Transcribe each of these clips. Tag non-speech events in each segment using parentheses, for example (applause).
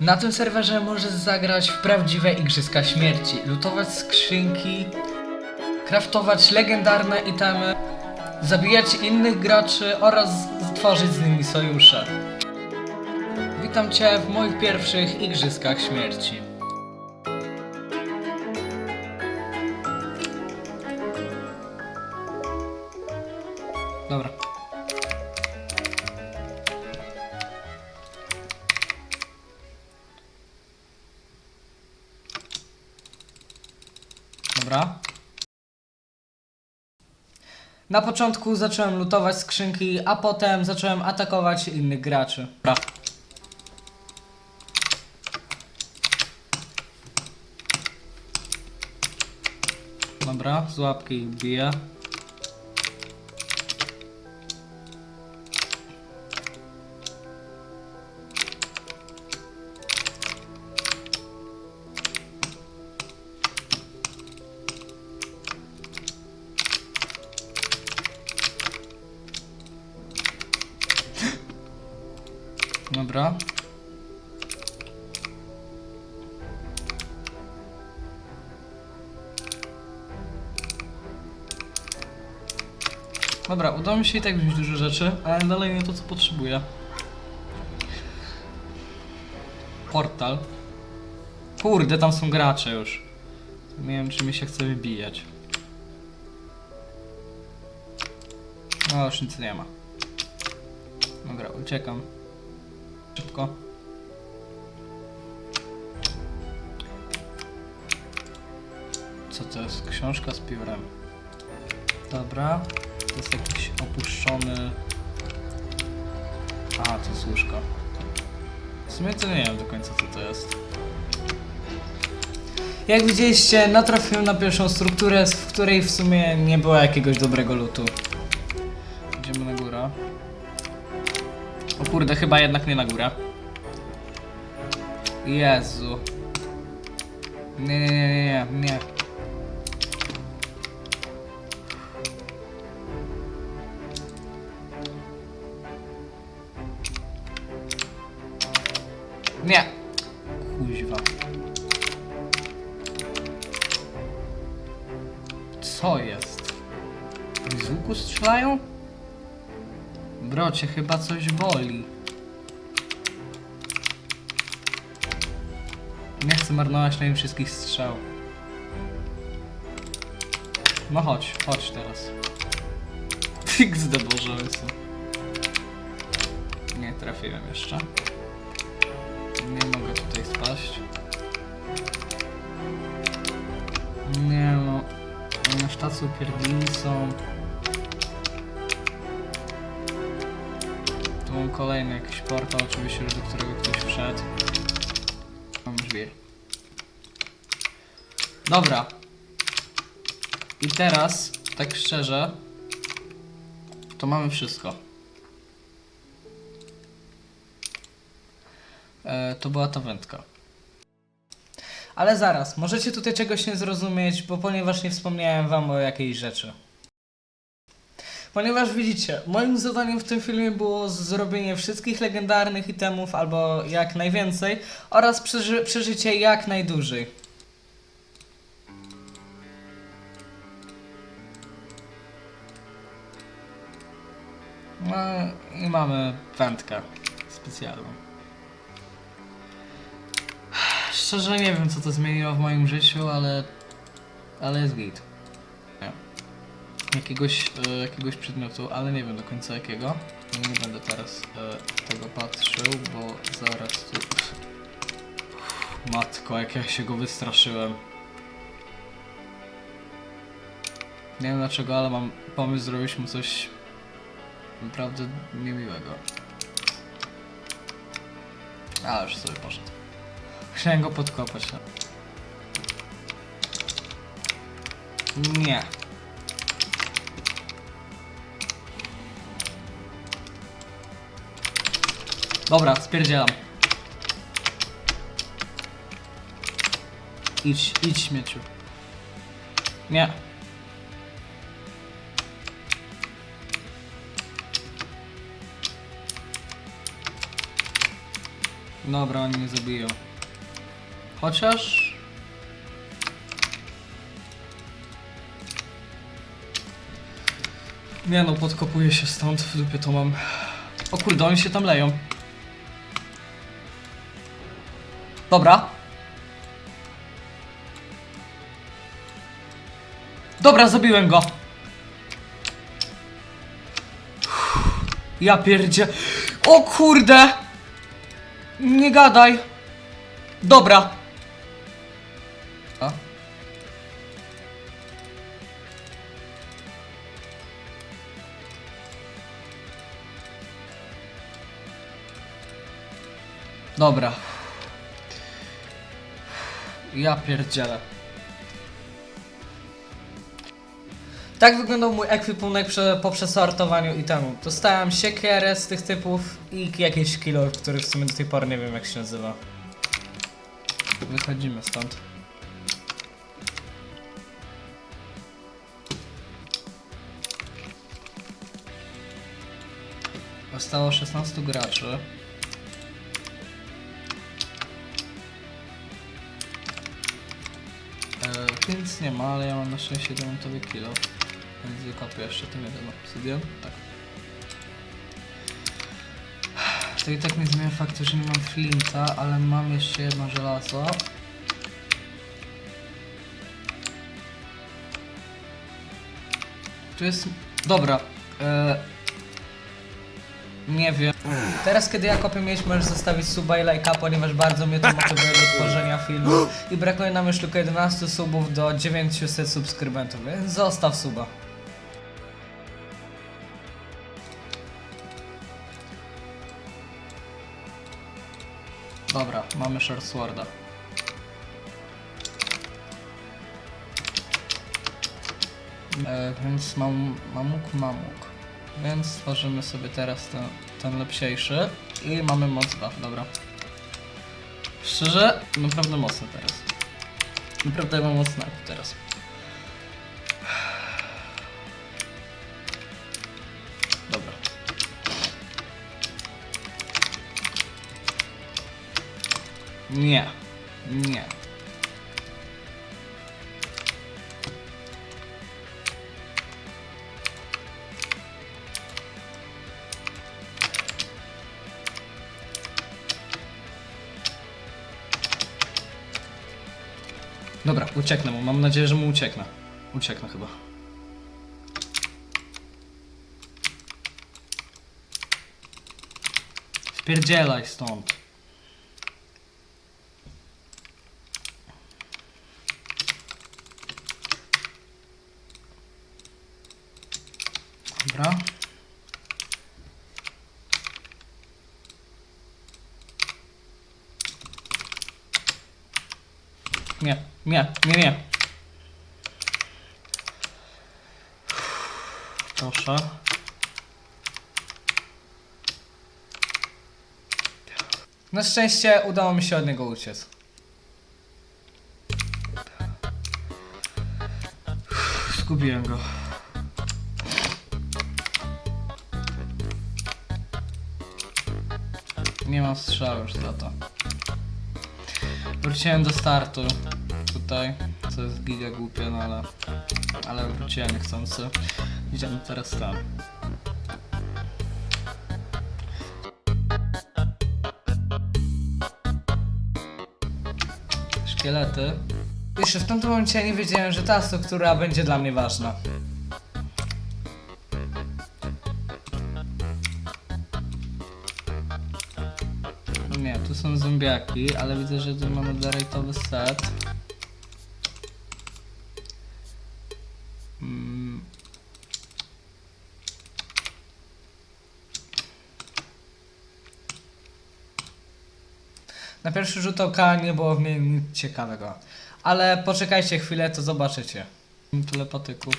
Na tym serwerze możesz zagrać w prawdziwe Igrzyska Śmierci, lutować skrzynki, kraftować legendarne itemy, zabijać innych graczy oraz tworzyć z nimi sojusze. Witam Cię w moich pierwszych Igrzyskach Śmierci. Dobra. Na początku zacząłem lutować skrzynki, a potem zacząłem atakować innych graczy. Dobra. Dobra, z łapki biję. Dobra. Dobra, udało mi się i tak wziąć dużo rzeczy, ale dalej nie to co potrzebuję. Portal. Kurde, tam są gracze już. Nie wiem, czy mi się chce wybijać. No, już nic nie ma. Dobra, uciekam. Szybko. Co to jest? Książka z piórem. Dobra. To jest jakiś opuszczony... A, to jest łóżko. W sumie to nie wiem do końca co to jest. Jak widzieliście, natrafiłem na pierwszą strukturę, w której w sumie nie było jakiegoś dobrego lutu. Kurde, chyba jednak nie na górę. Jezu. Nie, nie, nie, nie, nie. Nie. Kuźwa. Co jest? Z łuku strzelają? Brocie, chyba coś boli. Nie chcę marnować na nim wszystkich strzał. No chodź, chodź teraz. XD Boże są. Nie trafiłem jeszcze. Nie mogę tutaj spaść. Nie no. Na sztacu pierdolni są. Kolejny jakiś portal, oczywiście, do którego ktoś wszedł. Mam żwir. Dobra. I teraz, tak szczerze, to mamy wszystko. E, to była ta wędka. Ale zaraz, możecie tutaj czegoś nie zrozumieć, bo ponieważ nie wspomniałem wam o jakiejś rzeczy. Ponieważ widzicie, moim zadaniem w tym filmie było zrobienie wszystkich legendarnych itemów, albo jak najwięcej, oraz przeży przeżycie jak najdłużej. No i mamy wędkę specjalną. Szczerze nie wiem co to zmieniło w moim życiu, ale... ale jest git. Nie. Jakiegoś, e, jakiegoś przedmiotu, ale nie wiem do końca jakiego. Nie będę teraz e, tego patrzył, bo zaraz tu... Matko, jak ja się go wystraszyłem. Nie wiem dlaczego, ale mam pomysł zrobić mu coś naprawdę niemiłego. Ale już sobie poszedł. Chciałem go podkopać. Nie. Dobra, spierdzielam. Idź, idź śmieciu. Nie. Dobra, oni mnie zabiją. Chociaż... Nie no, podkopuję się stąd, w dupie to mam. O kurde, oni się tam leją. Dobra. Dobra, zabiłem go. Ja pierdzie... O kurde! Nie gadaj. Dobra. A? Dobra. Ja pierdzielę. Tak wyglądał mój ekwipunek prze, po przesortowaniu itemu. Dostałem siekierę z tych typów i jakieś kilo, który w sumie do tej pory nie wiem jak się nazywa. Wychodzimy stąd. Zostało 16 graczy. Więc nie ma, ale ja mam na szczęście diamentowy kilo. Więc wykopię jeszcze tym jeden obsydian. Tak. To i tak nie zmienia faktu, że nie mam flinta, ale mam jeszcze jedno żelazo. Tu jest... Dobra. E... Nie wiem. Teraz kiedy ja kopię mieć, zostawić suba i lajka, ponieważ bardzo mnie to motywuje do tworzenia filmu. I brakuje nam już tylko 11 subów do 900 subskrybentów, więc zostaw suba. Dobra, mamy short sworda. E, więc mam mamuk mamuk. Więc stworzymy sobie teraz ten, ten lepsiejszy i mamy moc 2, dobra. Szczerze, naprawdę mocno teraz. Naprawdę mam mocno teraz. Dobra. Nie. Nie. Ucieknę mu. Mam nadzieję, że mu ucieknę. Ucieknę chyba. Spierdzielaj stąd. Dobra. Nie, nie, nie. Proszę. Na szczęście udało mi się od niego uciec. Zgubiłem go. Nie mam strzału już za to. Wróciłem do startu tutaj, co jest giga głupie, no ale, ale wróciłem niechcący. Idziemy teraz tam. Szkielety. Jeszcze w tamtym momencie nie wiedziałem, że ta struktura będzie dla mnie ważna. Nie, tu są zombiaki, ale widzę, że tu mamy darejtowy set. Na pierwszy rzut oka nie było w niej nic ciekawego. Ale poczekajcie chwilę, to zobaczycie. Telepatyków.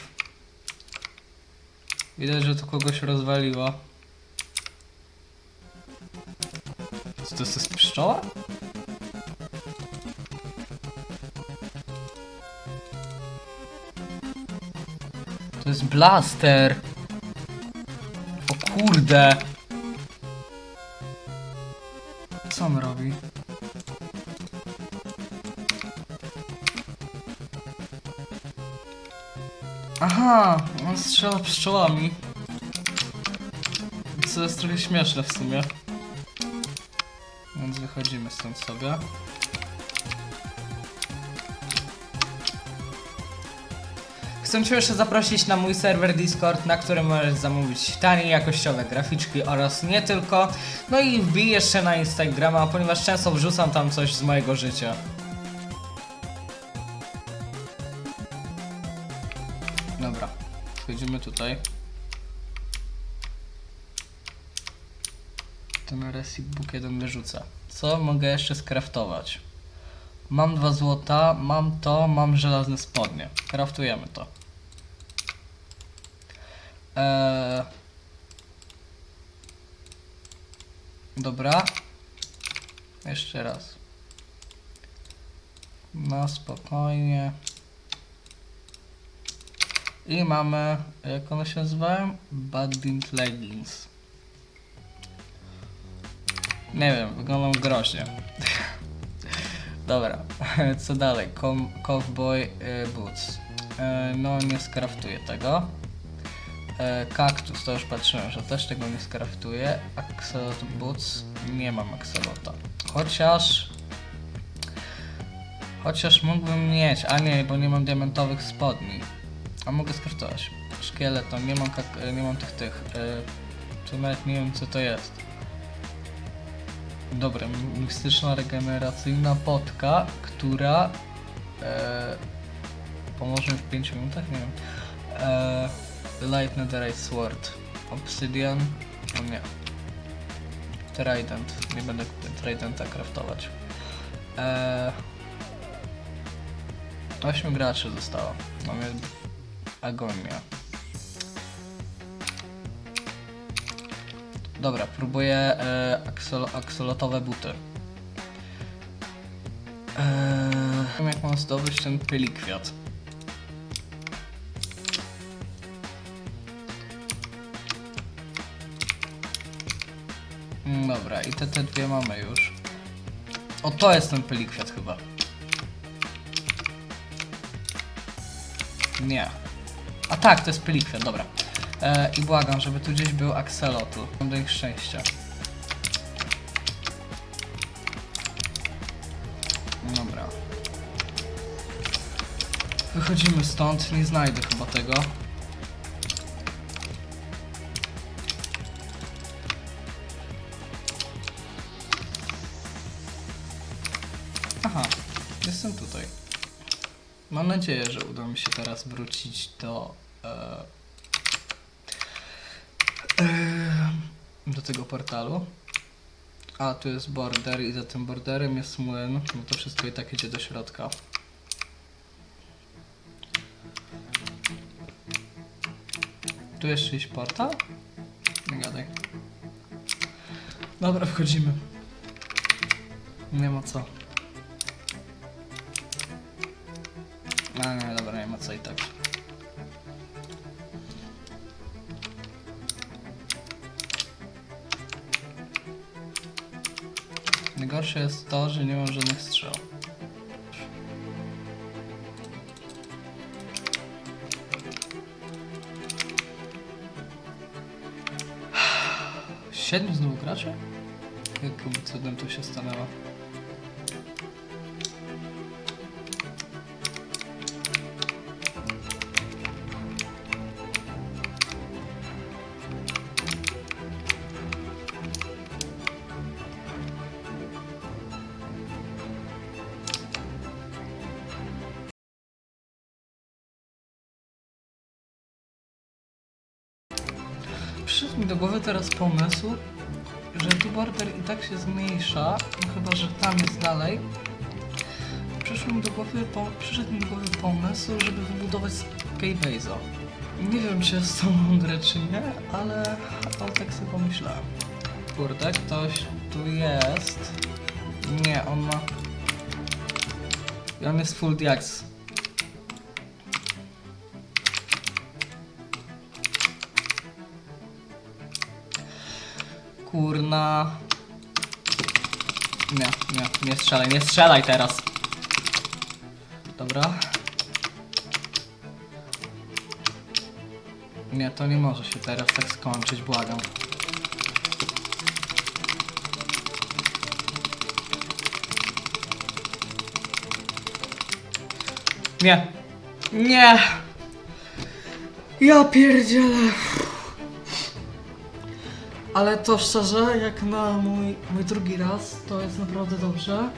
Widać, że tu kogoś rozwaliło. Co to jest pszczoła? To jest blaster. O kurde. Aha, on strzela pszczołami. Co jest trochę śmieszne w sumie. Więc wychodzimy stąd sobie. Chcę Cię jeszcze zaprosić na mój serwer Discord, na którym możesz zamówić tanie, jakościowe graficzki oraz nie tylko. No i wbij jeszcze na Instagrama, ponieważ często wrzucam tam coś z mojego życia. Wchodzimy tutaj. Ten Recipe Book jeden wyrzucę. Co mogę jeszcze skraftować? Mam dwa złota, mam to, mam żelazne spodnie. Kraftujemy to. Eee... Dobra. Jeszcze raz. No spokojnie. I mamy, jak one się nazywają? Budding Leggings. Nie wiem, wyglądam groźnie. (laughs) Dobra, (laughs) co dalej? Com cowboy y, Boots. E, no, nie skraftuję tego. E, kaktus, to już patrzyłem, że też tego nie skraftuję. Axolot Boots, nie mam Axolota. Chociaż... Chociaż mógłbym mieć, a nie, bo nie mam diamentowych spodni. A mogę skraftować. Szkieleton, nie mam, nie mam tych tych. E, tu nawet nie wiem co to jest. Dobra, mi- mistyczna regeneracyjna potka, która e, pomoże mi w 5 minutach, nie wiem. E, Light Netherite Sword, Obsidian, no nie. Trident, nie będę Tridenta craftować. E, 8 graczy zostało, mamy Agonia. Dobra, próbuję e, aksol, aksolotowe buty. Eee, jak mam zdobyć ten pylikwiat. Mm, Dobra, i te, te dwie mamy już. O, to jest ten pylikwiat chyba. Nie. A tak, to jest pylikwiat, dobra. E, I błagam, żeby tu gdzieś był akselotl. Mam do ich szczęścia. Dobra. Wychodzimy stąd, nie znajdę chyba tego. Mam nadzieję, że uda mi się teraz wrócić do. E, Ehm, do tego portalu. A, tu jest border i za tym borderem jest młyn. No to wszystko i tak idzie do środka. Tu jeszcze jakiś portal? Nie gadaj. Dobra, wchodzimy. Nie ma co. A nie, dobra, nie ma co i tak. Najgorsze jest to, że nie mam żadnych strzał. Siedmiu znowu graczy? Jakim cudem to się stanęło? Przyszedł mi do głowy teraz pomysł, że tu border i tak się zmniejsza, chyba że tam jest dalej. Przyszło mi do głowy, po, przyszedł mi do głowy pomysł, żeby wybudować Skybase'a. Nie wiem, czy jest to mądre, czy nie, ale, ale tak sobie pomyślałem. Kurde, ktoś tu jest. Nie, on ma... I on jest full diax. Kurna. Nie, nie, nie strzelaj, nie strzelaj teraz. Dobra. Nie, to nie może się teraz tak skończyć, błagam. Nie. Nie. Ja pierdzielę. Ale to szczerze, jak na mój, mój drugi raz, to jest naprawdę dobrze.